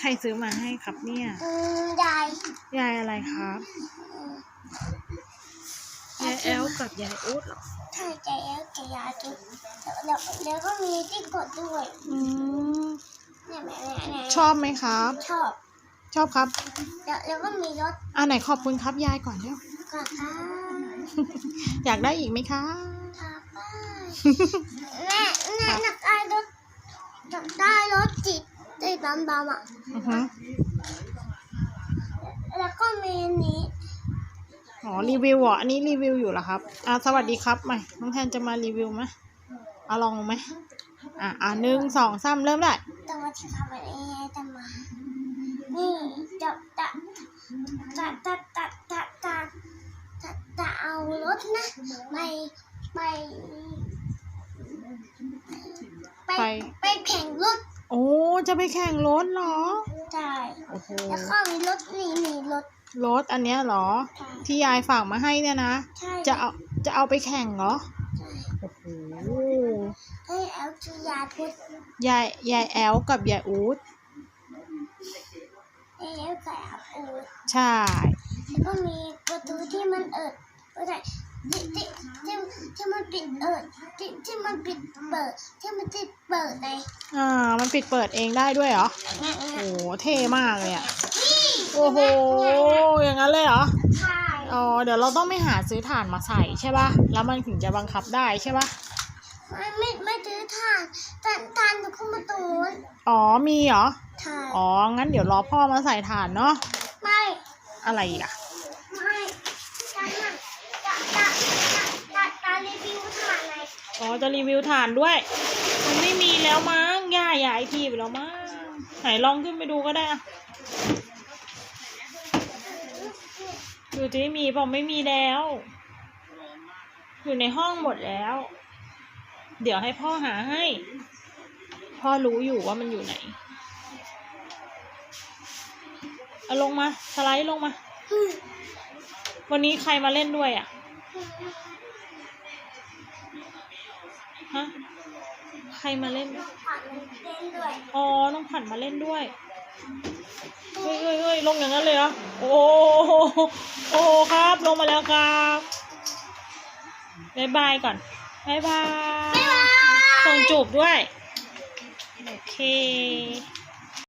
ใครซื้อมาให้ครับเนี่ยอืมยายยายอะไรครับอืมยายแอลกับยายอู๊ดเหรอถ้าใจแอลจะยายจุดแล้วแล้วก็มีที่กดด้วยอืมเนี่ยแม่แม่แม่ชอบไหมครับ ชอบชอบครับแล้วแล้วก็มีรถอ่าไหนขอบคุณครับยายก่อนเร็วกระทะอยากได้อีกไหมคะ ทาป้ายแม่แม่อยากได้รถอยากได้รถจิตได้บำบำอะ อือฮึแล้วก็มีอันนี้ อ๋อรีวิวเหรออันนี้รีวิวอยู่เหรอครับอ่าสวัสดีครับใหม่น้องแทนจะมารีวิวไหมเอาลองไหมอ่าอ่าหนึ่งสองสามเริ่มได้แต่ว่าที่ทำอะไรจะมา นี่จะจะจะจะจะจะจะจะจะเอารถนะ ไปไป ไปไปไปแข่งรถ โอ้จะไปแข่งรถเหรอใช่โอ้โหแล้วก็มีรถนี่นี่รถรถอันเนี้ยเหรอใช่ที่ยายฝากมาให้เนี่ยนะ ใช่จะเอาจะเอาไปแข่งเหรอใช่โอ้โหให้แอลชื่อยาพุทธยายยายแอลกับยายอู๊ดให้แอลกับอาปูใช่แล้วก็มีประตูที่มันเอิดไม่ใช่ที่ที่ที่ที่มันปิดเอิดที่ที่มันปิดเปิดที่มันติดเปิดในอ่า มันปิดเปิดเองได้ด้วยเหรอนั่นโอ้นะโห เท่มากเลยอะ โอ้โห อย่างนั้นเลยเหรอใช่อ๋อ เดี๋ยวเราต้องไปหาซื้อถ่านมาใส่ใช่ป่ะ แล้วมันถึงจะบังคับได้ใช่ป่ะ ไม่ไม่ไม่ซื้อทานทานทานอยู่ข้างประตูอ๋อ มีเหรอใช่อ๋อ งั้นเดี๋ยวรอพ่อมาใส่ถ่านเนาะ ไม่ อะไรอีกอะ ไม่การน่ะจะจะจะจะจะรีวิวทานไงอ๋อ จะรีวิวถ่านด้วย มันไม่มีแล้วมั้ง ย่าย้ายที่ไปแล้วมั้งไหนลองขึ้นไปดูก็ได้อะดูที่มีบอไม่มีแล้ว อยู่ในห้องหมดแล้ว เดี๋ยวให้พ่อหาให้ พ่อรู้อยู่ว่ามันอยู่ไหนเอาลงมา สไลด์ลงมา วันนี้ใครมาเล่นด้วยอะ ฮะ ใครมาเล่นผ่านมันเล่นด้วยอ๋อ น้องผันมาเล่นด้วย เฮ้ยเฮ้ยเฮ้ยลงอย่างนั้นเลยเหรอ โอ้โหโอ้โหครับ ลงมาแล้วครับบายบายก่อนบายบายบ๊ายบายส่งจูบด้วย โอเค